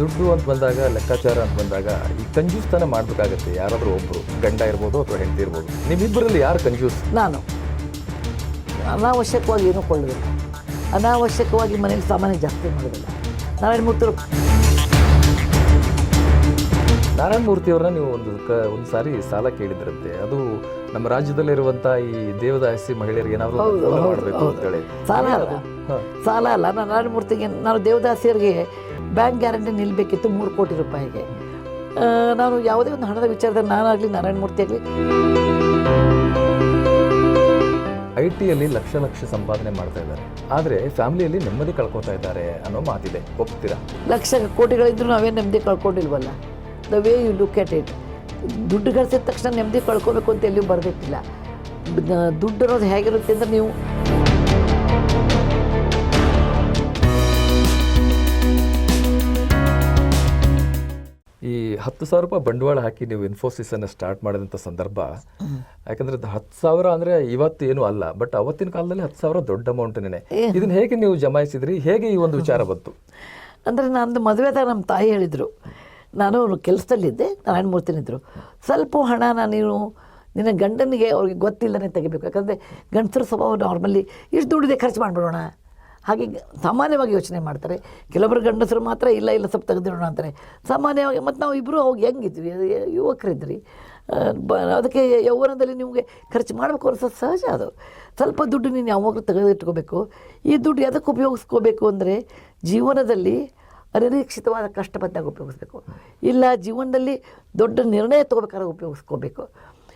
ದುಡ್ಡು ಅಂತ ಬಂದಾಗ ಲೆಕ್ಕಾಚಾರ ಅಂತ ಬಂದಾಗ ಈ ಕಂಜೂಸ್ತನ ಮಾಡಬೇಕಾಗತ್ತೆ. ಯಾರಾದರೂ ಒಬ್ಬರು ಗಂಡ ಇರ್ಬೋದು ಅಥವಾ ಹೆಂಡತಿ ಇರ್ಬೋದು. ನಿಮ್ಮಿಬ್ಬರಲ್ಲಿ ಯಾರು ಕಂಜೂಸ್? ನಾನು. ಅನಾವಶ್ಯಕವಾಗಿ ಏನೂ ಕೊಳ್ಳಬೇಕು ಅನಾವಶ್ಯಕವಾಗಿ ಮನೇಲಿ ಸಾಮಾನ್ಯ ಜಾಸ್ತಿ ಮಾಡೋದಿಲ್ಲ ನಾರಾಯಣ ಮೂರ್ತಿರು ನಾರಾಯಣ ಮೂರ್ತಿಯವ್ರನ್ನ ನೀವು ಒಂದು ಕ ಒಂದು ಸಾರಿ ಸಾಲ ಕೇಳಿದ್ರಂತೆ. ಅದು ನಮ್ಮ ರಾಜ್ಯದಲ್ಲಿರುವಂಥ ಈ ದೇವದಾಸಿ ಮಹಿಳೆಯರಿಗೆ ಏನಾದರೂ ಮಾಡಬೇಕು. ಅಂತೇಳಿ ಸಾಲ ಅಲ್ಲ. ಸಾಲ ಅಲ್ಲ. ನಾನು ನಾರಾಯಣ ಮೂರ್ತಿಗೆ ನಾನು ದೇವದಾಸಿಯರಿಗೆ ಬ್ಯಾಂಕ್ ಗ್ಯಾರಂಟಿ ನಿಲ್ಲಬೇಕಿತ್ತು ಮೂರು ಕೋಟಿ ರೂಪಾಯಿಗೆ. ನಾನು ಯಾವುದೇ ಒಂದು ಹಣದ ವಿಚಾರದಲ್ಲಿ ನಾನಾಗಲಿ ನಾರಾಯಣ ಮೂರ್ತಿ ಆಗಲಿ. ಐ ಟಿಯಲ್ಲಿ ಲಕ್ಷ ಲಕ್ಷ ಸಂಪಾದನೆ ಮಾಡ್ತಾ ಇದ್ದಾರೆ. ಆದರೆ ಫ್ಯಾಮಿಲಿಯಲ್ಲಿ ನೆಮ್ಮದಿ ಕಳ್ಕೊತಾ ಇದ್ದಾರೆ ಅನ್ನೋ ಮಾತಿದೆ. ಒಪ್ತೀರಾ? ಲಕ್ಷ ಕೋಟಿಗಳಿದ್ರು ನಾವೇನು ನೆಮ್ಮದಿ ಕಳ್ಕೊಂಡಿಲ್ವಲ್ಲ? The way you look at it ದುಡ್ಡು ಗಳಿಸಿದ ತಕ್ಷಣ ನೆಮ್ಮದಿ ಕಳ್ಕೊಬೇಕು ಅಂತ ಎಲ್ಲಿಯೂ ಬರಬೇಕಿಲ್ಲ ದುಡ್ಡು ಅನ್ನೋದು ಹೇಗಿರುತ್ತೆ ಅಂದರೆ ನೀವು ಈ ಹತ್ತು ಸಾವಿರ ರೂಪಾಯಿ ಬಂಡವಾಳ ಹಾಕಿ ನೀವು ಇನ್ಫೋಸಿಸ್ ಅನ್ನು ಸ್ಟಾರ್ಟ್ ಮಾಡಿದಂಥ ಸಂದರ್ಭ ಯಾಕಂದ್ರೆ ಹತ್ತು ಸಾವಿರ ಅಂದ್ರೆ ಇವತ್ತು ಏನು ಅಲ್ಲ ಬಟ್ ಅವತ್ತಿನ ಕಾಲದಲ್ಲಿ ಹತ್ತು ಸಾವಿರ ದೊಡ್ಡ ಅಮೌಂಟ್ನೇ ಇದನ್ನ ಹೇಗೆ ನೀವು ಜಮಾಯಿಸಿದ್ರಿ? ಹೇಗೆ ಈ ಒಂದು ವಿಚಾರ ಬಂತು? ಅಂದರೆ ನಂದು ಮದುವೆದಾಗ ನಮ್ಮ ತಾಯಿ ಹೇಳಿದರು ನಾನು ಕೆಲಸದಲ್ಲಿದ್ದೆ ನಾರಾಯಣ ಮೂರ್ತಿನಿದ್ರು ಸ್ವಲ್ಪ ಹಣ ನೀನು ನಿನ್ನ ಗಂಡನಿಗೆ ಅವ್ರಿಗೆ ಗೊತ್ತಿಲ್ಲದೆ ತೆಗಿಬೇಕು ಯಾಕಂದರೆ ಗಂಡಸರ ಸ್ವಭಾವ ನಾರ್ಮಲಿ ಇಷ್ಟು ದುಡ್ಡಿದೆ ಖರ್ಚು ಮಾಡಿಬಿಡೋಣ. ಹಾಗೆ ಸಾಮಾನ್ಯವಾಗಿ ಯೋಚನೆ ಮಾಡ್ತಾರೆ. ಕೆಲವರು ಗಂಡಸರು ಮಾತ್ರ ಇಲ್ಲ ಇಲ್ಲ, ಸ್ವಲ್ಪ ತೆಗೆದಿಡೋಣ ಅಂತಾರೆ. ಸಾಮಾನ್ಯವಾಗಿ ಮತ್ತು ನಾವು ಇಬ್ಬರು ಅವಾಗ ಹೆಂಗಿದ್ವಿ? ಯುವಕರಿದ್ರಿ. ಬ, ಅದಕ್ಕೆ ಯೌವನದಲ್ಲಿ ನಿಮಗೆ ಖರ್ಚು ಮಾಡಬೇಕು ಅನ್ಸೋದು ಸಹಜ ಅದು. ಸ್ವಲ್ಪ ದುಡ್ಡು ನೀನು ಯಾವಾಗಲೂ ತೆಗೆದಿಟ್ಕೋಬೇಕು. ಈ ದುಡ್ಡು ಎದಕ್ಕೆ ಉಪಯೋಗಿಸ್ಕೋಬೇಕು ಅಂದರೆ ಜೀವನದಲ್ಲಿ ಅನಿರೀಕ್ಷಿತವಾದ ಕಷ್ಟ ಬಂದಾಗ ಉಪಯೋಗಿಸ್ಬೇಕು. ಇಲ್ಲ, ಜೀವನದಲ್ಲಿ ದೊಡ್ಡ ನಿರ್ಣಯ ತೊಗೋಬೇಕಾದ್ರೆ ಉಪಯೋಗಿಸ್ಕೋಬೇಕು.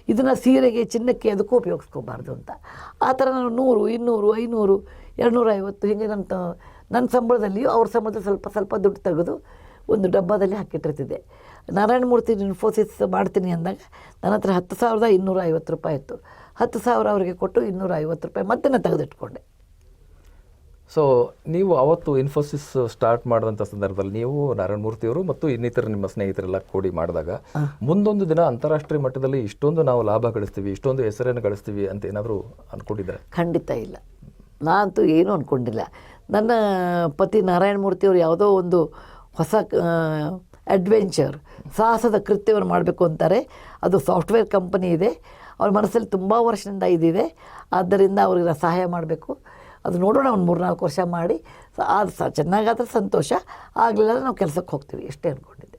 ಇದನ್ನು ಸೀರೆಗೆ, ಚಿನ್ನಕ್ಕೆ ಅದಕ್ಕೂ ಉಪಯೋಗಿಸ್ಕೋಬಾರ್ದು ಅಂತ. ಆ ಥರ ನಾನು ನೂರು, ಇನ್ನೂರು, ಐನೂರು ಎರಡುನೂರ ಐವತ್ತು ಹೀಗೆ ನನ್ನ ನನ್ನ ಸಂಬಳದಲ್ಲಿಯೂ ಅವ್ರ ಸಂಬಳದಲ್ಲಿ ಸ್ವಲ್ಪ ಸ್ವಲ್ಪ ದುಡ್ಡು ತೆಗೆದು ಒಂದು ಡಬ್ಬದಲ್ಲಿ ಹಾಕಿಟ್ಟಿರ್ತಿದ್ದೆ. ನಾರಾಯಣ ಮೂರ್ತಿ ಇನ್ಫೋಸಿಸ್ ಮಾಡ್ತೀನಿ ಅಂದಾಗ ನನ್ನ ಹತ್ರ ಹತ್ತು ಸಾವಿರದ ಇನ್ನೂರ ಐವತ್ತು ರೂಪಾಯಿ ಇತ್ತು. ಹತ್ತು ಸಾವಿರ ಅವರಿಗೆ ಕೊಟ್ಟು ಇನ್ನೂರ ಐವತ್ತು ರೂಪಾಯಿ ಮತ್ತೆ ನಾನು ತೆಗೆದಿಟ್ಕೊಂಡೆ. ಸೊ ನೀವು ಅವತ್ತು ಇನ್ಫೋಸಿಸ್ ಸ್ಟಾರ್ಟ್ ಮಾಡಿದಂಥ ಸಂದರ್ಭದಲ್ಲಿ ನೀವು ನಾರಾಯಣ ಮೂರ್ತಿಯವರು ಮತ್ತು ಇನ್ನಿತರ ನಿಮ್ಮ ಸ್ನೇಹಿತರೆಲ್ಲ ಕೂಡಿ ಮಾಡಿದಾಗ ಮುಂದೊಂದು ದಿನ ಅಂತಾರಾಷ್ಟ್ರೀಯ ಮಟ್ಟದಲ್ಲಿ ಇಷ್ಟೊಂದು ನಾವು ಲಾಭ ಗಳಿಸ್ತೀವಿ ಇಷ್ಟೊಂದು ಹೆಸರನ್ನು ಗಳಿಸ್ತೀವಿ ಅಂತ ಏನಾದರೂ ಅಂದ್ಕೊಂಡಿದ್ದಾರೆ ಖಂಡಿತ ಇಲ್ಲ. ನಾನಂತೂ ಏನೂ ಅಂದ್ಕೊಂಡಿಲ್ಲ ನನ್ನ ಪತಿ ನಾರಾಯಣ ಮೂರ್ತಿಯವರು ಯಾವುದೋ ಒಂದು ಹೊಸ ಅಡ್ವೆಂಚರ್ ಸಾಹಸದ ಕೃತ್ಯವನ್ನು ಮಾಡಬೇಕು ಅಂತಾರೆ. ಅದು ಸಾಫ್ಟ್ವೇರ್ ಕಂಪನಿ ಇದೆ. ಅವ್ರ ಮನಸ್ಸಲ್ಲಿ ತುಂಬ ವರ್ಷದಿಂದ ಇದಿದೆ. ಆದ್ದರಿಂದ ಅವ್ರಿಗೆ ನಾನು ಸಹಾಯ ಮಾಡಬೇಕು. ಅದು ನೋಡೋಣ ಒಂದು ಮೂರ್ನಾಲ್ಕು ವರ್ಷ ಮಾಡಿ. ಸ- ಅದು ಸ ಚೆನ್ನಾಗಾದ್ರೆ ಸಂತೋಷ. ಆಗಲಿಲ್ಲ ನಾವು ಕೆಲಸಕ್ಕೆ ಹೋಗ್ತೀವಿ. ಎಷ್ಟೇ ಅಂದ್ಕೊಂಡಿದ್ದೆ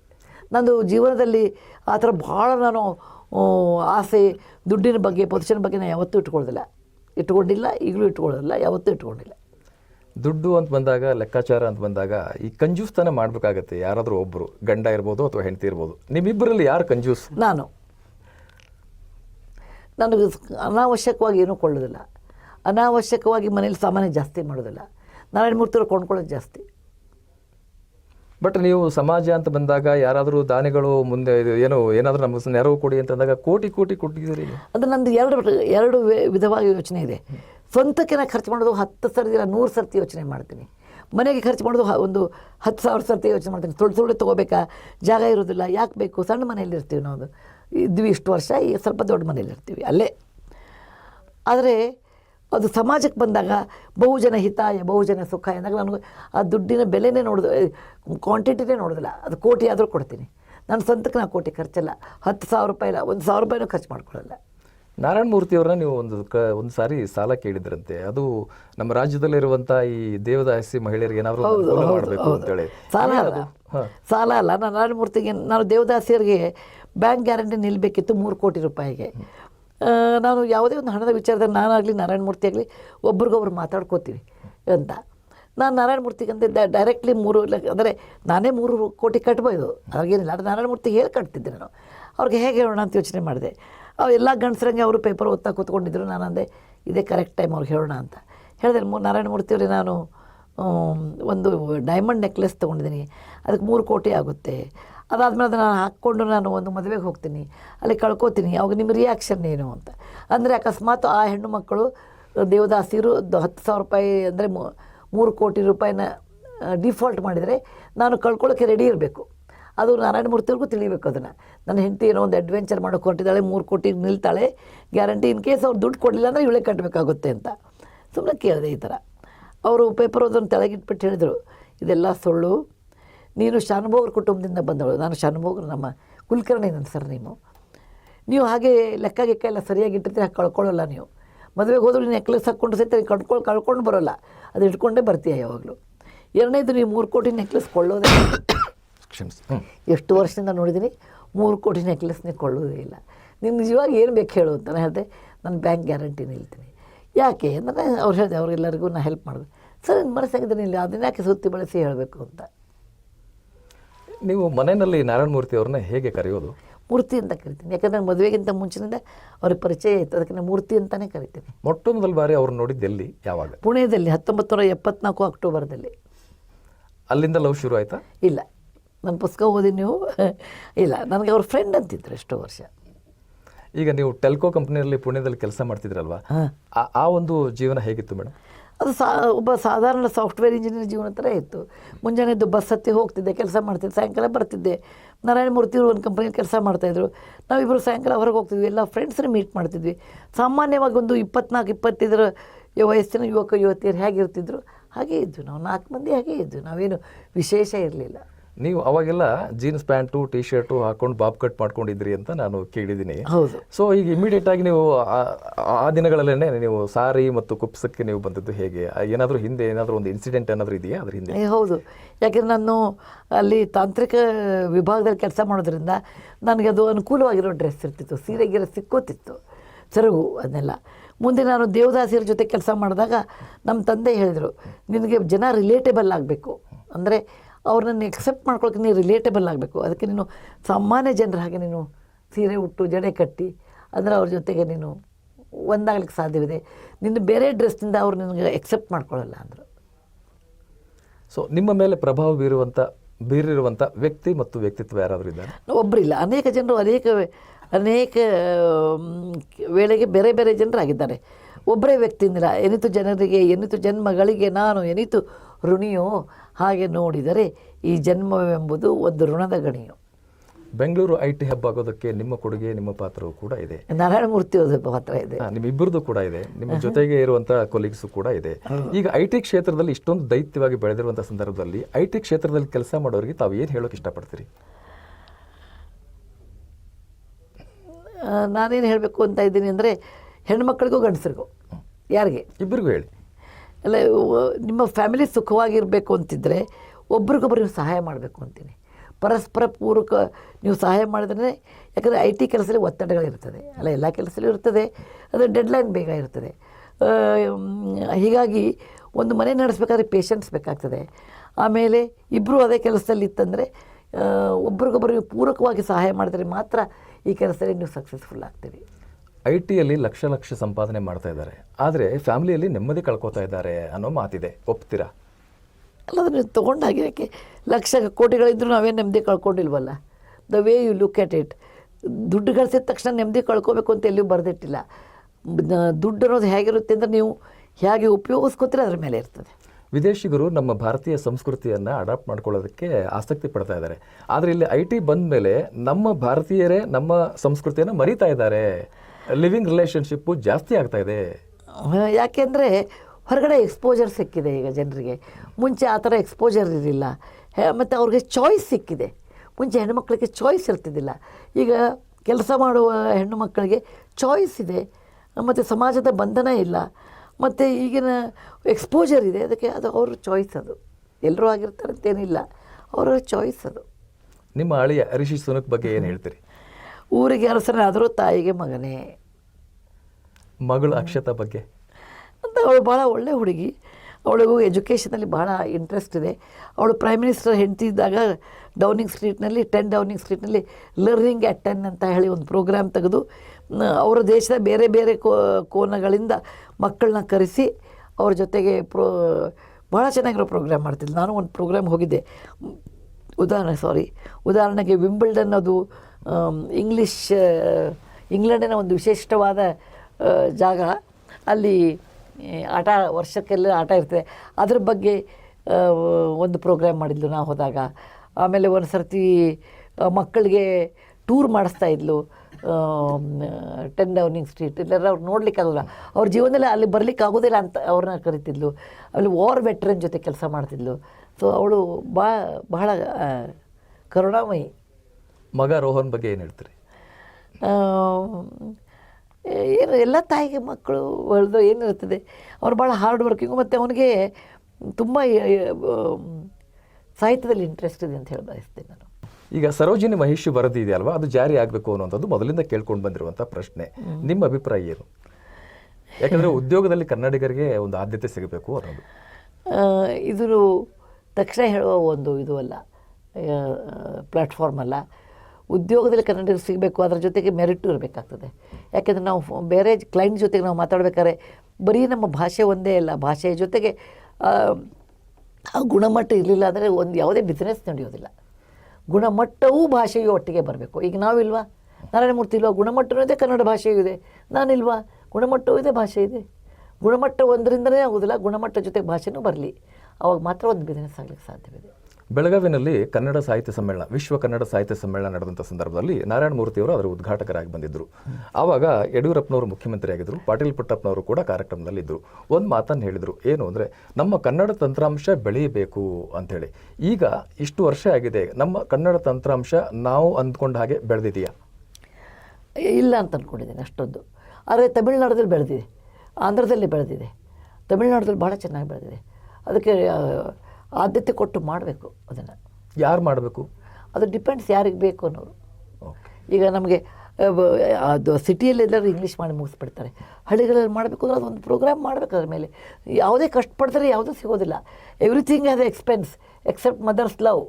ನಂದು ಜೀವನದಲ್ಲಿ ಆ ಥರ ಭಾಳ ನಾನು ಆಸೆ ದುಡ್ಡಿನ ಬಗ್ಗೆ ಪೊಸಿಷನ್ ಬಗ್ಗೆ ನಾನು ಯಾವತ್ತೂ ಇಟ್ಕೊಳ್ಳೋದಿಲ್ಲ ಇಟ್ಕೊಂಡಿಲ್ಲ ಈಗಲೂ ಇಟ್ಕೊಳ್ಳೋದಿಲ್ಲ ಯಾವತ್ತೂ ಇಟ್ಕೊಂಡಿಲ್ಲ. ದುಡ್ಡು ಅಂತ ಬಂದಾಗ ಲೆಕ್ಕಾಚಾರ ಅಂತ ಬಂದಾಗ ಈ ಕಂಜೂಸ್ತನ ಮಾಡಬೇಕಾಗತ್ತೆ. ಯಾರಾದರೂ ಒಬ್ಬರು ಗಂಡ ಇರ್ಬೋದು ಅಥವಾ ಹೆಂಡತಿ ಇರ್ಬೋದು. ನಿಮ್ಮಿಬ್ಬರಲ್ಲಿ ಯಾರು ಕಂಜೂಸ್? ನಾನು. ನನಗೆ ಅನಾವಶ್ಯಕವಾಗಿ ಏನೂ ಕೊಳ್ಳೋದಿಲ್ಲ. ಅನಾವಶ್ಯಕವಾಗಿ ಮನೇಲಿ ಸಾಮಾನ್ಯ ಜಾಸ್ತಿ ಮಾಡೋದಿಲ್ಲ. ನಾರಾಯಣ ಮೂರ್ತಿಯವರು ಕೊಂಡ್ಕೊಳ್ಳೋದು ಜಾಸ್ತಿ. ಬಟ್ ನೀವು ಸಮಾಜ ಅಂತ ಬಂದಾಗ ಯಾರಾದರೂ ದಾನಿಗಳು ಮುಂದೆ ಇದು ಏನೋ ಏನಾದರೂ ನಮ್ಮ ನೆರವು ಕೊಡಿ ಅಂತ ಅಂದಾಗ ಕೋಟಿ ಕೋಟಿ ಕೊಟ್ಟಿದ್ದೀರಿ ಅದು ನಂದು ಎರಡು ಎರಡು ವಿಧವಾಗಿ ಯೋಚನೆ ಇದೆ. ಸ್ವಂತಕ್ಕೆ ನಾನು ಖರ್ಚು ಮಾಡೋದು ಹತ್ತು ಸರ್ತಿ ಇಲ್ಲ ನೂರು ಸರ್ತಿ ಯೋಚನೆ ಮಾಡ್ತೀನಿ. ಮನೆಗೆ ಖರ್ಚು ಮಾಡೋದು ಒಂದು ಹತ್ತು ಸಾವಿರ ಸರ್ತಿ ಯೋಚನೆ ಮಾಡ್ತೀನಿ. ಸುಳ್ಳು ಸುಳ್ಳು ತೊಗೋಬೇಕಾ? ಜಾಗ ಇರೋದಿಲ್ಲ. ಯಾಕೆ ಬೇಕು? ಸಣ್ಣ ಮನೆಯಲ್ಲಿ ಇರ್ತೀವಿ ನಾವು. ಇದ್ವಿ ಇಷ್ಟು ವರ್ಷ ಈಗ ಸ್ವಲ್ಪ ದೊಡ್ಡ ಮನೇಲಿ ಇರ್ತೀವಿ. ಅಲ್ಲೇ. ಆದರೆ ಅದು ಸಮಾಜಕ್ಕೆ ಬಂದಾಗ ಬಹುಜನ ಹಿತಾಯ ಬಹುಜನ ಸುಖ ಎಂದಾಗ ನನಗೆ ಆ ದುಡ್ಡಿನ ಬೆಲೆನೇ ನೋಡೋದು ಕ್ವಾಂಟಿಟಿನೇ ನೋಡೋದಿಲ್ಲ. ಅದು ಕೋಟಿ ಆದರೂ ಕೊಡ್ತೀನಿ. ನನ್ನ ಸ್ವಂತಕ್ಕೆ ನಾನು ಕೋಟಿ ಖರ್ಚಲ್ಲ. ಹತ್ತು ಸಾವಿರ ರೂಪಾಯಿ ಇಲ್ಲ ಒಂದು ಸಾವಿರ ರೂಪಾಯಿನೂ ಖರ್ಚು ಮಾಡ್ಕೊಳ್ಳಲ್ಲ. ನಾರಾಯಣ ಮೂರ್ತಿಯವ್ರನ್ನ ನೀವು ಒಂದು ಕ ಒಂದು ಸಾರಿ ಸಾಲ ಕೇಳಿದ್ರಂತೆ. ಅದು ನಮ್ಮ ರಾಜ್ಯದಲ್ಲಿರುವಂಥ ಈ ದೇವದಾಸಿ ಮಹಿಳೆಯರಿಗೆ ಏನಾದರೂ ಮಾಡಬೇಕು ಅಂತೇಳಿ ಸಾಲ ಅಲ್ಲ. ಸಾಲ ಅಲ್ಲ. ನಾನು ನಾರಾಯಣ ಮೂರ್ತಿಗೆ ನಾನು ದೇವದಾಸಿಯರಿಗೆ ಬ್ಯಾಂಕ್ ಗ್ಯಾರಂಟಿ ನಿಲ್ಲಬೇಕಿತ್ತು ಮೂರು ಕೋಟಿ ರೂಪಾಯಿಗೆ. ನಾನು ಯಾವುದೇ ಒಂದು ಹಣದ ವಿಚಾರದಲ್ಲಿ ನಾನಾಗಲಿ ನಾರಾಯಣ ಮೂರ್ತಿ ಆಗಲಿ ಒಬ್ರಿಗೊಬ್ರು ಮಾತಾಡ್ಕೋತೀವಿ ಅಂತ. ನಾನು ನಾರಾಯಣ ಮೂರ್ತಿಗೆ ಅಂತ ಡೈರೆಕ್ಟ್ಲಿ ಮೂರು ಅಂದರೆ ನಾನೇ ಮೂರು ಕೋಟಿ ಕಟ್ಬೋದು. ಅವ್ರಿಗೇನಿಲ್ಲ ಅದು ನಾರಾಯಣ ಮೂರ್ತಿಗೆ ಹೇಳಿ ಕಟ್ತಿದ್ದೆ ನಾನು. ಅವ್ರಿಗೆ ಹೇಗೆ ಹೇಳೋಣ ಅಂತ ಯೋಚನೆ ಮಾಡಿದೆ. ಅವೆಲ್ಲ ಗಂಡಸರಂಗೆ ಅವರು ಪೇಪರ್ ಓದ್ತಾ ಕೂತ್ಕೊಂಡಿದ್ರು ನಾನು ಅಂದೆ ಇದೇ ಕರೆಕ್ಟ್ ಟೈಮ್ ಅವ್ರಿಗೆ ಹೇಳೋಣ ಅಂತ. ಹೇಳಿದೆ, ಮೂ, ನಾರಾಯಣ ಮೂರ್ತಿಯವ್ರಿಗೆ ನಾನು ಒಂದು ಡೈಮಂಡ್ ನೆಕ್ಲೆಸ್ ತೊಗೊಂಡಿದ್ದೀನಿ. ಅದಕ್ಕೆ ಮೂರು ಕೋಟಿ ಆಗುತ್ತೆ. ಅದಾದಮೇಲೆ ಅದನ್ನು ನಾನು ಹಾಕ್ಕೊಂಡು ನಾನು ಒಂದು ಮದುವೆಗೆ ಹೋಗ್ತೀನಿ. ಅಲ್ಲಿ ಕಳ್ಕೊತೀನಿ. ಅವಾಗ ನಿಮ್ಮ ರಿಯಾಕ್ಷನ್ ಏನು ಅಂತ. ಅಂದರೆ ಅಕಸ್ಮಾತ್ ಆ ಹೆಣ್ಣು ಮಕ್ಕಳು ದೇವದಾಸಿರು ಹತ್ತು ಸಾವಿರ ರೂಪಾಯಿ ಅಂದರೆ ಮೂರು ಕೋಟಿ ರೂಪಾಯಿನ ಡಿಫಾಲ್ಟ್ ಮಾಡಿದರೆ ನಾನು ಕಳ್ಕೊಳ್ಳೋಕ್ಕೆ ರೆಡಿ ಇರಬೇಕು. ಅದು ನಾರಾಯಣ ಮೂರ್ತಿಯವ್ರಿಗೂ ತಿಳಿಬೇಕು ಅದನ್ನು. ನನ್ನ ಹೆಂಡತಿ ಏನೋ ಒಂದು ಅಡ್ವೆಂಚರ್ ಮಾಡೋಕೆ ಹೊರಟಿದ್ದಾಳೆ, ಮೂರು ಕೋಟಿಗೆ ನಿಲ್ತಾಳೆ ಗ್ಯಾರಂಟಿ ಇನ್ ಕೇಸ್ ಅವ್ರು ದುಡ್ಡು ಕೊಡಲಿಲ್ಲ ಅಂದರೆ ಇವಳೇ ಕಟ್ಟಬೇಕಾಗುತ್ತೆ ಅಂತ. ಸುಮ್ಮನೆ ಕೇಳಿದೆ ಈ ಥರ. ಅವರು ಪೇಪರ್ ಓದನ್ನು ತೆಳಗಿಟ್ಬಿಟ್ಟು ಹೇಳಿದರು ಇದೆಲ್ಲ ಸುಳ್ಳು. ನೀನು ಶಾನುಭೋಗ್ರ ಕುಟುಂಬದಿಂದ ಬಂದವಳು. ನಾನು ಶಾನುಭೋಗ್ರು ನಮ್ಮ ಕುಲಕರ್ಣಿ ನನ್ನ ಸರ್ ನೀವು. ನೀವು ಹಾಗೆ ಲೆಕ್ಕ ಗಿಕ್ಕ ಎಲ್ಲ ಸರಿಯಾಗಿ ಇಟ್ಟಿರ್ತೀರಿ ಹಾಗೆ ಕಳ್ಕೊಳ್ಳಲ್ಲ ನೀವು. ಮದುವೆಗೆ ಹೋದ್ರೆ ನೀನು ನೆಕ್ಲೆಸ್ ಹಾಕ್ಕೊಂಡು ಸಹಿತ ಕಳ್ಕೊಳ್ಳಿ ಕಳ್ಕೊಂಡು ಕಳ್ಕೊಂಡು ಬರೋಲ್ಲ. ಅದು ಇಟ್ಕೊಂಡೇ ಬರ್ತೀಯ ಯಾವಾಗಲೂ. ಎರಡನೇದು ನೀವು ಮೂರು ಕೋಟಿ ನೆಕ್ಲೆಸ್ ಕೊಳ್ಳೋದೇ. ಕ್ಷಮಿಸಿ. ಎಷ್ಟು ವರ್ಷದಿಂದ ನೋಡಿದ್ದೀನಿ ಮೂರು ಕೋಟಿ ನೆಕ್ಲೆಸ್ನೇ ಕೊಳ್ಳೋದೇ ಇಲ್ಲ. ನಿಮ್ಗೆ ನಿಜವಾಗಿ ಏನು ಬೇಕು ಹೇಳು ಅಂತ ನಾನು ಹೇಳಿದೆ ನಾನು ಬ್ಯಾಂಕ್ ಗ್ಯಾರಂಟಿ ನಿಲ್ತೀನಿ ಯಾಕೆ? ಅಂದರೆ ಅವ್ರು ಹೇಳಿದೆ ಅವ್ರಿಗೆಲ್ಲರಿಗೂ ನಾನು ಹೆಲ್ಪ್ ಮಾಡಿದೆ. ಸರ್ ನನ್ನ ಮನಸ್ಸಾಗಿದ್ದೀನಿ ಇಲ್ಲ ಅದನ್ನ ಯಾಕೆ ಸುತ್ತಿ ಬಳಸಿ ಹೇಳಬೇಕು ಅಂತ. ನೀವು ಮನೆಯಲ್ಲಿ ನಾರಾಯಣ ಮೂರ್ತಿ ಅವ್ರನ್ನ ಹೇಗೆ ಕರೆಯೋದು? ಮೂರ್ತಿ ಅಂತ ಕರಿತೀನಿ. ಯಾಕಂದರೆ ಮದುವೆಗಿಂತ ಮುಂಚಿನಿಂದ ಅವ್ರಿಗೆ ಪರಿಚಯ ಇತ್ತು. ಅದಕ್ಕೆ ನಾನು ಮೂರ್ತಿ ಅಂತಲೇ ಕರಿತೀನಿ. ಮೊಟ್ಟ ಮೊದಲ ಬಾರಿ ಅವ್ರು ನೋಡಿದ್ದು ಎಲ್ಲಿ? ಯಾವಾಗ? ಪುಣೆಯಲ್ಲಿ ಹತ್ತೊಂಬತ್ತು ನೂರ ಎಪ್ಪತ್ನಾಲ್ಕು ಅಕ್ಟೋಬರ್ದಲ್ಲಿ ಅಲ್ಲಿಂದ ಲವ್ ಶುರು ಆಯ್ತಾ? ಇಲ್ಲ. ನನ್ನ ಪುಸ್ತಕ ಓದಿ ನೀವು ಇಲ್ಲ. ನನಗೆ ಅವ್ರ ಫ್ರೆಂಡ್ ಅಂತಿದ್ರು ಎಷ್ಟೋ ವರ್ಷ. ಈಗ ನೀವು ಟೆಲ್ಕೋ ಕಂಪ್ನಿಯಲ್ಲಿ ಪುಣ್ಯದಲ್ಲಿ ಕೆಲಸ ಮಾಡ್ತಿದ್ರಲ್ವಾ? ಆ- ಆ ಒಂದು ಜೀವನ ಹೇಗಿತ್ತು ಮೇಡಮ್ ಅದು ಸಾ ಒಬ್ಬ ಸಾಧಾರಣ ಸಾಫ್ಟ್ವೇರ್ ಇಂಜಿನಿಯರ್ ಜೀವನ ಥರ ಇತ್ತು. ಮುಂಜಾನೆ ಇದ್ದು ಬಸ್ ಹತ್ತಿ ಹೋಗ್ತಿದ್ದೆ ಕೆಲಸ ಮಾಡ್ತಿದ್ದೆ ಸಾಯಂಕಾಲ ಬರ್ತಿದ್ದೆ. ನಾರಾಯಣ ಮೂರ್ತಿ ಒಂದು ಕಂಪ್ನಿಯಲ್ಲಿ ಕೆಲಸ ಮಾಡ್ತಾಯಿದ್ರು ನಾವಿಬ್ಬರು ಸಾಯಂಕಾಲ ಹೊರಗೆ ಹೋಗ್ತಿದ್ವಿ ಎಲ್ಲ ಫ್ರೆಂಡ್ಸ್ನ ಮೀಟ್ ಮಾಡ್ತಿದ್ವಿ. ಸಾಮಾನ್ಯವಾಗಿ ಒಂದು ಇಪ್ಪತ್ನಾಲ್ಕು ಇಪ್ಪತ್ತೈದರ ವಯಸ್ಸಿನ ಯುವಕ ಯುವತಿಯರು ಹೇಗಿರ್ತಿದ್ರು ಹಾಗೇ ಇದ್ವಿ ನಾವು. ನಾಲ್ಕು ಮಂದಿ ಹಾಗೇ ಇದ್ವಿ. ನಾವೇನು ವಿಶೇಷ ಇರಲಿಲ್ಲ. ನೀವು ಅವಾಗೆಲ್ಲ ಜೀನ್ಸ್ ಪ್ಯಾಂಟು ಟಿ ಶರ್ಟು ಹಾಕೊಂಡು ಬಾಬ್ ಕಟ್ ಮಾಡ್ಕೊಂಡಿದ್ರಿ ಅಂತ ನಾನು ಕೇಳಿದ್ದೀನಿ. ಹೌದು. ಸೊ ಈಗ ಇಮಿಡಿಯೇಟ್ ಆಗಿ ನೀವು ಆ- ದಿನಗಳಲ್ಲೇ ನೀವು ಸಾರಿ ಮತ್ತು ಕುಪ್ಸಕ್ಕೆ ನೀವು ಬಂದದ್ದು ಹೇಗೆ? ಏನಾದರೂ ಹಿಂದೆ ಏನಾದರೂ ಒಂದು ಇನ್ಸಿಡೆಂಟ್ ಏನಾದರೂ ಇದೆಯಾ ಅದ್ರ ಹಿಂದೆ? ಹೌದು. ಯಾಕೆಂದ್ರೆ ನಾನು ಅಲ್ಲಿ ತಾಂತ್ರಿಕ ವಿಭಾಗದಲ್ಲಿ ಕೆಲಸ ಮಾಡೋದ್ರಿಂದ ನನಗೆ ಅದು ಅನುಕೂಲವಾಗಿರೋ ಡ್ರೆಸ್ ಇರ್ತಿತ್ತು. ಸೀರೆ ಗೀರೆ ಸಿಕ್ಕೋತಿತ್ತು. ಸೆರಗು ಅದನ್ನೆಲ್ಲ. ಮುಂದೆ ನಾನು ದೇವದಾಸಿಯರ ಜೊತೆ ಕೆಲಸ ಮಾಡಿದಾಗ ನಮ್ಮ ತಂದೆ ಹೇಳಿದರು ನಿನಗೆ ಜನ ರಿಲೇಟೇಬಲ್ ಆಗಬೇಕು. ಅಂದರೆ ಅವ್ರನ್ನ ಎಕ್ಸೆಪ್ಟ್ ಮಾಡ್ಕೊಳಕ್ಕೆ ನೀನು ರಿಲೇಟೇಬಲ್ ಆಗಬೇಕು. ಅದಕ್ಕೆ ನೀನು ಸಾಮಾನ್ಯ ಜನರ ಹಾಗೆ ನೀನು ಸೀರೆ ಉಟ್ಟು ಜಡೆ ಕಟ್ಟಿ ಅಂದರೆ ಅವ್ರ ಜೊತೆಗೆ ನೀನು ಒಂದಾಗ್ಲಿಕ್ಕೆ ಸಾಧ್ಯವಿದೆ. ನಿನ್ನ ಬೇರೆ ಡ್ರೆಸ್ನಿಂದ ಅವ್ರು ನಿನಗೆ ಎಕ್ಸೆಪ್ಟ್ ಮಾಡ್ಕೊಳ್ಳಲ್ಲ ಅಂದರು. ಸೊ ನಿಮ್ಮ ಮೇಲೆ ಪ್ರಭಾವ ಬೀರುವಂಥ ಬೀರಿರುವಂಥ ವ್ಯಕ್ತಿ ಮತ್ತು ವ್ಯಕ್ತಿತ್ವ ಯಾರಾದರೂ ಇದ್ದಾರೆ? ಒಬ್ಬರಿಲ್ಲ ಅನೇಕ ಜನರು ಅನೇಕ ಅನೇಕ ವೇಳೆಗೆ ಬೇರೆ ಬೇರೆ ಜನರಾಗಿದ್ದಾರೆ. ಒಬ್ಬರೇ ವ್ಯಕ್ತಿಯಿಂದಿಲ್ಲ ಎನಿತು ಜನರಿಗೆ ಎನಿತು ಜನ್ಮಗಳಿಗೆ ನಾನು ಎನಿತು ಋಣಿಯೋ ಹಾಗೆ ನೋಡಿದರೆ ಈ ಜನ್ಮವೆಂಬುದು ಒಂದು ಋಣದ ಗಣಿಯು. ಬೆಂಗಳೂರು ಐ ಟಿ ಹಬ್ ಆಗೋದಕ್ಕೆ ನಿಮ್ಮ ಕೊಡುಗೆ ನಿಮ್ಮ ಪಾತ್ರವು ಕೂಡ ಇದೆ. ನಾರಾಯಣ ಮೂರ್ತಿ ಪಾತ್ರ ಇದೆ. ನಿಮ್ಮ ಇಬ್ಬರದು ಕೂಡ ಇದೆ. ನಿಮ್ಮ ಜೊತೆಗೆ ಇರುವಂತಹ ಕೊಲೀಗ್ಸ್ ಕೂಡ ಇದೆ. ಈಗ ಐ ಟಿ ಕ್ಷೇತ್ರದಲ್ಲಿ ಇಷ್ಟೊಂದು ದೈತ್ಯವಾಗಿ ಬೆಳೆದಿರುವಂತಹ ಸಂದರ್ಭದಲ್ಲಿ ಐ ಟಿ ಕ್ಷೇತ್ರದಲ್ಲಿ ಕೆಲಸ ಮಾಡೋರಿಗೆ ತಾವು ಏನು ಹೇಳೋಕೆ ಇಷ್ಟಪಡ್ತೀರಿ? ನಾನೇನು ಹೇಳಬೇಕು ಅಂತ ಇದ್ದೀನಿ ಅಂದರೆ ಹೆಣ್ಮಕ್ಳಿಗೂ ಗಂಡಸರಿಗೂ. ಯಾರಿಗೆ? ಇಬ್ಬರಿಗೂ ಹೇಳಿ. ಅಲ್ಲ ನಿಮ್ಮ ಫ್ಯಾಮಿಲಿ ಸುಖವಾಗಿರಬೇಕು ಅಂತಿದ್ದರೆ ಒಬ್ರಿಗೊಬ್ರು ನೀವು ಸಹಾಯ ಮಾಡಬೇಕು ಅಂತೀನಿ. ಪರಸ್ಪರ ಪೂರಕ ನೀವು ಸಹಾಯ ಮಾಡಿದ್ರೆ, ಯಾಕಂದರೆ ಐ ಟಿ ಕೆಲಸದಲ್ಲಿ ಒತ್ತಡಗಳಿರ್ತದೆ. ಅಲ್ಲ, ಎಲ್ಲ ಕೆಲಸದಲ್ಲೂ ಇರ್ತದೆ. ಅದು ಡೆಡ್ಲೈನ್ ಬೇಗ ಇರ್ತದೆ. ಹೀಗಾಗಿ ಒಂದು ಮನೆ ನಡೆಸ್ಬೇಕಾದ್ರೆ ಪೇಷನ್ಸ್ ಬೇಕಾಗ್ತದೆ. ಆಮೇಲೆ ಇಬ್ಬರು ಅದೇ ಕೆಲಸದಲ್ಲಿ ಇತ್ತಂದರೆ ಒಬ್ರಿಗೊಬ್ಬರು ನೀವು ಪೂರಕವಾಗಿ ಸಹಾಯ ಮಾಡಿದ್ರೆ ಮಾತ್ರ ಈ ಕೆಲಸದಲ್ಲಿ ನೀವು ಸಕ್ಸಸ್ಫುಲ್ ಆಗ್ತೀರಿ. ಐ ಟಿಯಲ್ಲಿ ಲಕ್ಷ ಲಕ್ಷ ಸಂಪಾದನೆ ಮಾಡ್ತಾ ಇದ್ದಾರೆ. ಆದರೆ ಫ್ಯಾಮಿಲಿಯಲ್ಲಿ ನೆಮ್ಮದಿ ಕಳ್ಕೊತಾ ಇದ್ದಾರೆ ಅನ್ನೋ ಮಾತಿದೆ. ಒಪ್ತೀರಾ? ಅಲ್ಲ ಅದನ್ನು ತೊಗೊಂಡಾಗ ಯಾಕೆ? ಲಕ್ಷ ಕೋಟಿಗಳಿದ್ರು ನಾವೇನು ನೆಮ್ಮದಿ ಕಳ್ಕೊಂಡಿಲ್ವಲ್ಲ? The way you look at it ದುಡ್ಡು ಗಳಿಸಿದ ತಕ್ಷಣ ನೆಮ್ಮದಿ ಕಳ್ಕೊಬೇಕು ಅಂತ ಎಲ್ಲಿಯೂ ಬರೆದಿಟ್ಟಿಲ್ಲ. ದುಡ್ಡು ಅನ್ನೋದು ಹೇಗಿರುತ್ತೆ ಅಂದರೆ ನೀವು ಹೇಗೆ ಉಪಯೋಗಿಸ್ಕೋತೀರ ಅದ್ರ ಮೇಲೆ ಇರ್ತದೆ. ವಿದೇಶಿಗರು ನಮ್ಮ ಭಾರತೀಯ ಸಂಸ್ಕೃತಿಯನ್ನು ಅಡಾಪ್ಟ್ ಮಾಡ್ಕೊಳ್ಳೋದಕ್ಕೆ ಆಸಕ್ತಿ ಪಡ್ತಾ ಇದ್ದಾರೆ. ಆದರೆ ಇಲ್ಲಿ ಐ ಟಿ ಬಂದ ಮೇಲೆ ನಮ್ಮ ಭಾರತೀಯರೇ ನಮ್ಮ ಸಂಸ್ಕೃತಿಯನ್ನು ಮರಿತಾ ಇದ್ದಾರೆ. ಲಿವಿಂಗ್ ರಿಲೇಷನ್ಶಿಪ್ಪು ಜಾಸ್ತಿ ಆಗ್ತಾ ಇದೆ. ಯಾಕೆಂದರೆ ಹೊರಗಡೆ ಎಕ್ಸ್ಪೋಜರ್ ಸಿಕ್ಕಿದೆ ಈಗ ಜನರಿಗೆ. ಮುಂಚೆ ಆ ಥರ ಎಕ್ಸ್ಪೋಜರ್ ಇರಲಿಲ್ಲ. ಮತ್ತು ಅವ್ರಿಗೆ ಚಾಯ್ಸ್ ಸಿಕ್ಕಿದೆ. ಮುಂಚೆ ಹೆಣ್ಣುಮಕ್ಕಳಿಗೆ ಚಾಯ್ಸ್ ಇರ್ತಿದ್ದಿಲ್ಲ. ಈಗ ಕೆಲಸ ಮಾಡುವ ಹೆಣ್ಣು ಮಕ್ಕಳಿಗೆ ಚಾಯ್ಸ್ ಇದೆ. ಮತ್ತು ಸಮಾಜದ ಬಂಧನ ಇಲ್ಲ. ಮತ್ತು ಈಗಿನ ಎಕ್ಸ್ಪೋಜರ್ ಇದೆ. ಅದಕ್ಕೆ ಅದು ಅವ್ರ ಚಾಯ್ಸ್ ಅದು. ಎಲ್ಲರೂ ಆಗಿರ್ತಾರೆ ಅಂತೇನಿಲ್ಲ ಅವರ ಚಾಯ್ಸ್ ಅದು. ನಿಮ್ಮ ಅಳಿಯ ಅರಿಶಿ ಸುನಕ್ ಬಗ್ಗೆ ಏನು ಹೇಳ್ತೀರಿ? ಊರಿಗೆ ಅರಸನಾದರೂ ತಾಯಿಗೆ ಮಗನೇ. ಮಗಳು ಅಕ್ಷತ ಬಗ್ಗೆ. ಅಂತ ಅವಳು ಭಾಳ ಒಳ್ಳೆ ಹುಡುಗಿ. ಅವಳಿಗೂ ಎಜುಕೇಷನಲ್ಲಿ ಭಾಳ ಇಂಟ್ರೆಸ್ಟ್ ಇದೆ. ಅವಳು ಪ್ರೈಮ್ ಮಿನಿಸ್ಟರ್ ಹೆಂಡತಿ ಇದ್ದಾಗ ಡೌನಿಂಗ್ ಸ್ಟ್ರೀಟ್ನಲ್ಲಿ ಟೆನ್ ಡೌನಿಂಗ್ ಸ್ಟ್ರೀಟ್ನಲ್ಲಿ ಲರ್ನಿಂಗ್ ಅಟ್ ಟೆನ್ ಅಂತ ಹೇಳಿ ಒಂದು ಪ್ರೋಗ್ರಾಮ್ ತೆಗೆದು ಅವರ ದೇಶದ ಬೇರೆ ಬೇರೆ ಕೋ ಕೋನಗಳಿಂದ ಮಕ್ಕಳನ್ನ ಕರೆಸಿ ಅವ್ರ ಜೊತೆಗೆ ಪ್ರೋ ಭಾಳ ಚೆನ್ನಾಗಿರೋ ಪ್ರೋಗ್ರಾಮ್ ಮಾಡ್ತಿದ್ದೆ ನಾನು ಒಂದು ಪ್ರೋಗ್ರಾಮ್ ಹೋಗಿದ್ದೆ. ಉದಾಹರಣೆ ಸಾರಿ ಉದಾಹರಣೆಗೆ ವಿಂಬಲ್ಡನ್ ಅದು ಇಂಗ್ಲಿಷ್ ಇಂಗ್ಲೆಂಡಿನ ಒಂದು ವಿಶಿಷ್ಟವಾದ ಜಾಗ. ಅಲ್ಲಿ ಆಟ ವರ್ಷಕ್ಕೆಲ್ಲ ಆಟ ಇರ್ತದೆ. ಅದ್ರ ಬಗ್ಗೆ ಒಂದು ಪ್ರೋಗ್ರಾಮ್ ಮಾಡಿದ್ಲು ನಾವು ಹೋದಾಗ. ಆಮೇಲೆ ಒಂದು ಸರ್ತಿ ಮಕ್ಕಳಿಗೆ ಟೂರ್ ಮಾಡಿಸ್ತಾ ಇದ್ಲು. ಟೆನ್ ಡೌನಿಂಗ್ ಸ್ಟ್ರೀಟ್ ಇಲ್ಲೆಲ್ಲ ಅವ್ರು ನೋಡ್ಲಿಕ್ಕಾಗಲ್ಲ ಅವ್ರ ಜೀವನದಲ್ಲಿ ಅಲ್ಲಿ ಬರ್ಲಿಕ್ಕೆ ಆಗೋದಿಲ್ಲ ಅಂತ ಅವ್ರನ್ನ ಕರಿತಿದ್ಲು. ಅಲ್ಲಿ ವಾರ್ ವೆಟ್ರನ್ ಜೊತೆ ಕೆಲಸ ಮಾಡ್ತಿದ್ಲು. ಸೊ ಅವಳು ಬಹಳ ಕರುಣಾಮಯಿ. ಮಗ ರೋಹನ್ ಬಗ್ಗೆ ಏನು ಹೇಳ್ತೀರಿ? ಏನು ಎಲ್ಲ ತಾಯಿಗೆ ಮಕ್ಕಳು ಹೊಡೆದು ಏನಿರ್ತದೆ ಅವ್ರು ಭಾಳ ಹಾರ್ಡ್ ವರ್ಕಿಂಗು ಮತ್ತು ಅವನಿಗೆ ತುಂಬ ಸಾಹಿತ್ಯದಲ್ಲಿ ಇಂಟ್ರೆಸ್ಟ್ ಇದೆ ಅಂತ ಹೇಳಿ ಬಯಸ್ತೀನಿ ನಾನು. ಈಗ ಸರೋಜಿನಿ ಮಹಿಷಿ ವರದಿ ಇದೆಯಲ್ವಾ ಅದು ಜಾರಿ ಆಗಬೇಕು ಅನ್ನುವಂಥದ್ದು ಮೊದಲಿಂದ ಕೇಳ್ಕೊಂಡು ಬಂದಿರುವಂಥ ಪ್ರಶ್ನೆ. ನಿಮ್ಮ ಅಭಿಪ್ರಾಯ ಏನು? ಯಾಕಂದರೆ ಉದ್ಯೋಗದಲ್ಲಿ ಕನ್ನಡಿಗರಿಗೆ ಒಂದು ಆದ್ಯತೆ ಸಿಗಬೇಕು ಅನ್ನೋದು. ಇದು ತಕ್ಷಣ ಹೇಳುವ ಒಂದು ಇದು ಅಲ್ಲ ಪ್ಲ್ಯಾಟ್ಫಾರ್ಮ್ ಅಲ್ಲ. ಉದ್ಯೋಗದಲ್ಲಿ ಕನ್ನಡಿಗರು ಸಿಗಬೇಕು ಅದರ ಜೊತೆಗೆ ಮೆರಿಟು ಇರಬೇಕಾಗ್ತದೆ ಯಾಕೆಂದರೆ ನಾವು ಬೇರೆ ಕ್ಲೈಂಟ್ ಜೊತೆಗೆ ನಾವು ಮಾತಾಡಬೇಕಾದ್ರೆ ಬರೀ ನಮ್ಮ ಭಾಷೆ ಒಂದೇ ಇಲ್ಲ ಭಾಷೆಯ ಜೊತೆಗೆ ಆ, ಗುಣಮಟ್ಟ ಇರಲಿಲ್ಲ ಅಂದರೆ ಒಂದು ಯಾವುದೇ ಬಿಸ್ನೆಸ್ ನಡೆಯೋದಿಲ್ಲ. ಗುಣಮಟ್ಟವೂ ಭಾಷೆಯು ಒಟ್ಟಿಗೆ ಬರಬೇಕು. ಈಗ ನಾವಿಲ್ವಾ ನಾರಾಯಣಮೂರ್ತಿ ಇಲ್ವಾ? ಗುಣಮಟ್ಟವೂ ಇದೆ ಕನ್ನಡ ಭಾಷೆಯೂ ಇದೆ. ನಾನಿಲ್ವಾ ಗುಣಮಟ್ಟವೂ ಇದೆ ಭಾಷೆ ಇದೆ. ಗುಣಮಟ್ಟ ಒಂದರಿಂದಲೇ ಆಗೋದಿಲ್ಲ ಗುಣಮಟ್ಟ ಜೊತೆಗೆ ಭಾಷೆನೂ ಬರಲಿ. ಅವಾಗ ಮಾತ್ರ ಒಂದು ಬಿಸ್ನೆಸ್ ಆಗಲಿಕ್ಕೆ ಸಾಧ್ಯವಿದೆ. ಬೆಳಗಾವಿನಲ್ಲಿ ಕನ್ನಡ ಸಾಹಿತ್ಯ ಸಮ್ಮೇಳನ, ವಿಶ್ವ ಕನ್ನಡ ಸಾಹಿತ್ಯ ಸಮ್ಮೇಳನ ನಡೆದಂಥ ಸಂದರ್ಭದಲ್ಲಿ ನಾರಾಯಣ ಮೂರ್ತಿಯವರು ಅದರ ಉದ್ಘಾಟಕರಾಗಿ ಬಂದಿದ್ದರು ಆವಾಗ ಯಡಿಯೂರಪ್ಪನವರು ಮುಖ್ಯಮಂತ್ರಿ ಆಗಿದ್ದರು ಪಾಟೀಲ್ ಪುಟ್ಟಪ್ಪನವರು ಕೂಡ ಕಾರ್ಯಕ್ರಮದಲ್ಲಿ ಇದ್ದರು ಒಂದು ಮಾತನ್ನು ಹೇಳಿದರು, ಏನು ಅಂದರೆ, ನಮ್ಮ ಕನ್ನಡ ತಂತ್ರಾಂಶ ಬೆಳೆಯಬೇಕು ಅಂಥೇಳಿ. ಈಗ ಇಷ್ಟು ವರ್ಷ ಆಗಿದೆ, ನಮ್ಮ ಕನ್ನಡ ತಂತ್ರಾಂಶ ನಾವು ಅಂದ್ಕೊಂಡ ಹಾಗೆ ಬೆಳೆದಿದೆಯಾ? ಇಲ್ಲ ಅಂತ ಅಂದ್ಕೊಂಡಿದ್ದೀನಿ ಅಷ್ಟೊಂದು. ಆದರೆ ತಮಿಳುನಾಡದಲ್ಲಿ ಬೆಳೆದಿದೆ, ಆಂಧ್ರದಲ್ಲಿ ಬೆಳೆದಿದೆ. ತಮಿಳುನಾಡದಲ್ಲಿ ಭಾಳ ಚೆನ್ನಾಗಿ ಬೆಳೆದಿದೆ. ಅದಕ್ಕೆ ಆದ್ಯತೆ ಕೊಟ್ಟು ಮಾಡಬೇಕು ಅದನ್ನು. ಯಾರು ಮಾಡಬೇಕು? ಅದು ಡಿಪೆಂಡ್ಸ್ ಯಾರಿಗೆ ಬೇಕು ಅನ್ನೋರು. ಈಗ ನಮಗೆ ಅದು ಸಿಟಿಯಲ್ಲಿ ಎಲ್ಲರೂ ಇಂಗ್ಲೀಷ್ ಮಾಡಿ ಮುಗಿಸ್ಬಿಡ್ತಾರೆ. ಹಳ್ಳಿಗಳಲ್ಲಿ ಮಾಡಬೇಕು ಅಂದ್ರೆ ಅದೊಂದು ಪ್ರೋಗ್ರಾಮ್ ಮಾಡಬೇಕು ಅದ್ರ ಮೇಲೆ. ಯಾವುದೇ ಕಷ್ಟಪಡ್ತಾರೆ ಯಾವುದೂ ಸಿಗೋದಿಲ್ಲ. Everything as expense except mother's love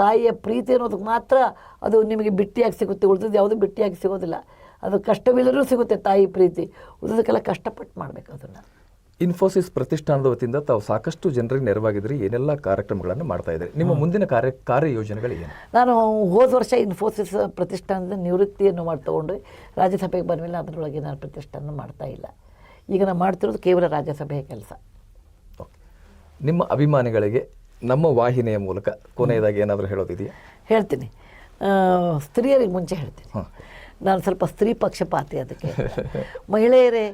ತಾಯಿಯ ಪ್ರೀತಿ ಅನ್ನೋದಕ್ಕೆ ಮಾತ್ರ ಅದು ನಿಮಗೆ ಬಿಟ್ಟಿಯಾಗಿ ಸಿಗುತ್ತೆ ಉಳಿದದ್ದು ಯಾವುದೂ ಬಿಟ್ಟಿಯಾಗಿ ಸಿಗೋದಿಲ್ಲ. ಅದು ಕಷ್ಟವಿಲ್ಲರೂ ಸಿಗುತ್ತೆ ತಾಯಿ ಪ್ರೀತಿ. ಉಳಿದೋದಕ್ಕೆಲ್ಲ ಕಷ್ಟಪಟ್ಟು ಮಾಡಬೇಕು ಅದನ್ನು. ಇನ್ಫೋಸಿಸ್ ಪ್ರತಿಷ್ಠಾನದ ವತಿಯಿಂದ ತಾವು ಸಾಕಷ್ಟು ಜನರಿಗೆ ನೆರವಾಗಿದ್ರಿ ಏನೆಲ್ಲ ಕಾರ್ಯಕ್ರಮಗಳನ್ನು ಮಾಡ್ತಾ ಇದ್ರಿ? ನಿಮ್ಮ ಮುಂದಿನ ಕಾರ್ಯ ಕಾರ್ಯಯೋಜನೆಗಳು ಏನು? ನಾನು ಹೋದ ವರ್ಷ ಇನ್ಫೋಸಿಸ್ ಪ್ರತಿಷ್ಠಾನದ ನಿವೃತ್ತಿಯನ್ನು ಮಾಡಿ ತಗೊಂಡು ರಾಜ್ಯಸಭೆಗೆ ಬಂದಮೇಲೆ ಅದರೊಳಗೆ ನಾನು ಪ್ರತಿಷ್ಠಾನ ಮಾಡ್ತಾ ಇಲ್ಲ. ಈಗ ನಾನು ಮಾಡ್ತಿರೋದು ಕೇವಲ ರಾಜ್ಯಸಭೆಯ ಕೆಲಸ. ನಿಮ್ಮ ಅಭಿಮಾನಿಗಳಿಗೆ ನಮ್ಮ ವಾಹಿನಿಯ ಮೂಲಕ ಕೊನೆಯದಾಗಿ ಏನಾದರೂ ಹೇಳೋದಿದೆಯಾ? ಹೇಳ್ತೀನಿ. ಸ್ತ್ರೀಯರಿಗೆ ಮುಂಚೆ ಹೇಳ್ತೀನಿ. ನಾನು ಸ್ವಲ್ಪ ಸ್ತ್ರೀ ಪಕ್ಷಪಾತಿ ಅದಕ್ಕೆ. ಮಹಿಳೆಯರೇ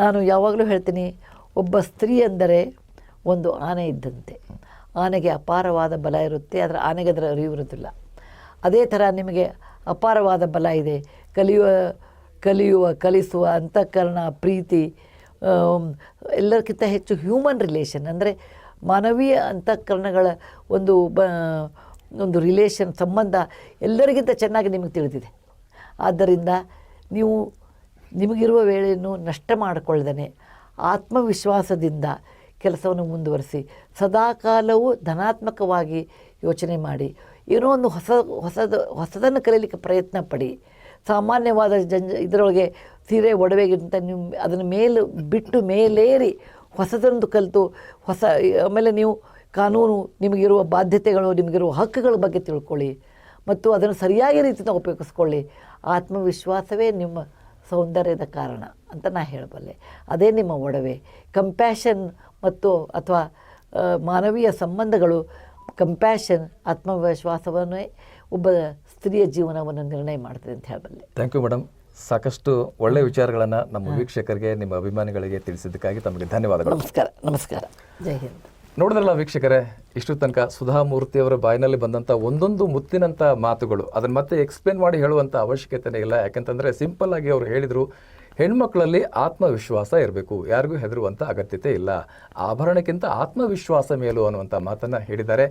ನಾನು ಯಾವಾಗಲೂ ಹೇಳ್ತೀನಿ, ಒಬ್ಬ ಸ್ತ್ರೀ ಅಂದರೆ ಒಂದು ಆನೆ ಇದ್ದಂತೆ. ಆನೆಗೆ ಅಪಾರವಾದ ಬಲ ಇರುತ್ತೆ, ಆದರೆ ಆನೆಗೆ ಅದರ ಅರಿವು ಅದೇ ಥರ ನಿಮಗೆ ಅಪಾರವಾದ ಬಲ ಇದೆ. ಕಲಿಯುವ ಕಲಿಯುವ, ಕಲಿಸುವ ಅಂತಃಕರಣ, ಪ್ರೀತಿ ಎಲ್ಲರಿಗಿಂತ ಹೆಚ್ಚು ಹ್ಯೂಮನ್ ರಿಲೇಷನ್ ಅಂದರೆ ಮಾನವೀಯ ಅಂತಃಕರಣಗಳ ಒಂದು ಬ, ಒಂದು ರಿಲೇಷನ್ ಸಂಬಂಧ ಎಲ್ಲರಿಗಿಂತ ಚೆನ್ನಾಗಿ ನಿಮಗೆ ತಿಳಿದಿದೆ. ಆದ್ದರಿಂದ ನೀವು ನಿಮಗಿರುವ ವೇಳೆಯನ್ನು ನಷ್ಟ ಮಾಡಿಕೊಳ್ಳದೇ ಆತ್ಮವಿಶ್ವಾಸದಿಂದ ಕೆಲಸವನ್ನು ಮುಂದುವರಿಸಿ, ಸದಾಕಾಲವೂ ಧನಾತ್ಮಕವಾಗಿ ಯೋಚನೆ ಮಾಡಿ, ಏನೋ ಒಂದು ಹೊಸ, ಹೊಸದ, ಹೊಸದನ್ನು ಕಲೀಲಿಕ್ಕೆ ಪ್ರಯತ್ನ ಪಡಿ. ಸಾಮಾನ್ಯವಾದ ಜಂಜ ಇದರೊಳಗೆ ಸೀರೆ, ಒಡವೆಗಿಂತ ನೀವು ಅದನ್ನು ಮೇಲೆ, ಬಿಟ್ಟು ಮೇಲೇರಿ ಹೊಸದೊಂದು ಕಲಿತು, ಹೊಸ, ಆಮೇಲೆ ನೀವು ಕಾನೂನು ನಿಮಗಿರುವ ಬಾಧ್ಯತೆಗಳು, ನಿಮಗಿರುವ ಹಕ್ಕುಗಳ ಬಗ್ಗೆ ತಿಳ್ಕೊಳ್ಳಿ. ಮತ್ತು ಅದನ್ನು ಸರಿಯಾಗಿ ರೀತಿಯಿಂದ ಉಪಯೋಗಿಸ್ಕೊಳ್ಳಿ. ಆತ್ಮವಿಶ್ವಾಸವೇ ನಿಮ್ಮ ಸೌಂದರ್ಯದ ಕಾರಣ ಅಂತ ನಾ ಹೇಳಬಲ್ಲೆ. ಅದೇ ನಿಮ್ಮ ಒಡವೆ. ಕಂಪ್ಯಾಷನ್ ಮತ್ತು ಅಥವಾ ಮಾನವೀಯ ಸಂಬಂಧಗಳು ಕಂಪ್ಯಾಷನ್ ಆತ್ಮವಿಶ್ವಾಸವನ್ನೇ ಒಬ್ಬ ಸ್ತ್ರೀಯ ಜೀವನವನ್ನು ನಿರ್ಣಯ ಮಾಡ್ತದೆ ಅಂತ ಹೇಳಬಲ್ಲೆ. ಥ್ಯಾಂಕ್ ಯು ಮೇಡಮ್ ಸಾಕಷ್ಟು ಒಳ್ಳೆಯ ವಿಚಾರಗಳನ್ನು ನಮ್ಮ ವೀಕ್ಷಕರಿಗೆ ನಿಮ್ಮ ಅಭಿಮಾನಿಗಳಿಗೆ ತಿಳಿಸಿದ್ದಕ್ಕಾಗಿ ತಮಗೆ ಧನ್ಯವಾದಗಳು. ನಮಸ್ಕಾರ. ನಮಸ್ಕಾರ. ಜೈ ಹಿಂದ್. ನೋಡಿದ್ರಲ್ಲ ವೀಕ್ಷಕರೇ, ಇಷ್ಟು ತನಕ ಸುಧಾಮೂರ್ತಿ ಅವರ ಬಾಯಿನಲ್ಲಿ ಬಂದಂಥ ಒಂದೊಂದು ಮುತ್ತಿನಂಥ ಮಾತುಗಳು. ಅದನ್ನು ಮತ್ತೆ ಎಕ್ಸ್ಪ್ಲೇನ್ ಮಾಡಿ ಹೇಳುವಂಥ ಅವಶ್ಯಕತೆನೇ ಇಲ್ಲ. ಯಾಕಂತಂದರೆ ಸಿಂಪಲ್ ಆಗಿ ಅವರು ಹೇಳಿದರು, ಹೆಣ್ಮಕ್ಳಲ್ಲಿ ಆತ್ಮವಿಶ್ವಾಸ ಇರಬೇಕು. ಯಾರಿಗೂ ಹೆದರುವಂಥ ಅಗತ್ಯತೆ ಇಲ್ಲ. ಆಭರಣಕ್ಕಿಂತ ಆತ್ಮವಿಶ್ವಾಸ ಮೇಲು ಅನ್ನುವಂಥ ಮಾತನ್ನು ಹೇಳಿದ್ದಾರೆ.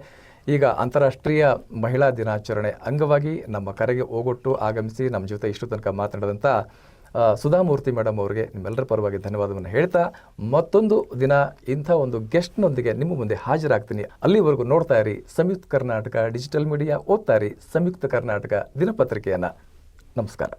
ಈಗ ಅಂತಾರಾಷ್ಟ್ರೀಯ ಮಹಿಳಾ ದಿನಾಚರಣೆ ಅಂಗವಾಗಿ ನಮ್ಮ ಕರೆಗೆ ಓಗೊಟ್ಟು ಆಗಮಿಸಿ ನಮ್ಮ ಜೊತೆ ಇಷ್ಟು ತನಕ ಮಾತನಾಡಿದಂಥ ಸುಧಾಮೂರ್ತಿ ಮೇಡಮ್ ಅವರಿಗೆ ನಿಮ್ಮೆಲ್ಲರ ಪರವಾಗಿ ಧನ್ಯವಾದವನ್ನು ಹೇಳ್ತಾ ಮತ್ತೊಂದು ದಿನ ಇಂಥ ಒಂದು ಗೆಸ್ಟ್ನೊಂದಿಗೆ ನಿಮ್ಮ ಮುಂದೆ ಹಾಜರಾಗ್ತೀನಿ. ಅಲ್ಲಿವರೆಗೂ ನೋಡ್ತಾ ಇರಿ ಸಂಯುಕ್ತ ಕರ್ನಾಟಕ ಡಿಜಿಟಲ್ ಮೀಡಿಯಾ, ಓದ್ತಾ ಇರಿ ಸಂಯುಕ್ತ ಕರ್ನಾಟಕ ದಿನಪತ್ರಿಕೆಯನ್ನು. ನಮಸ್ಕಾರ.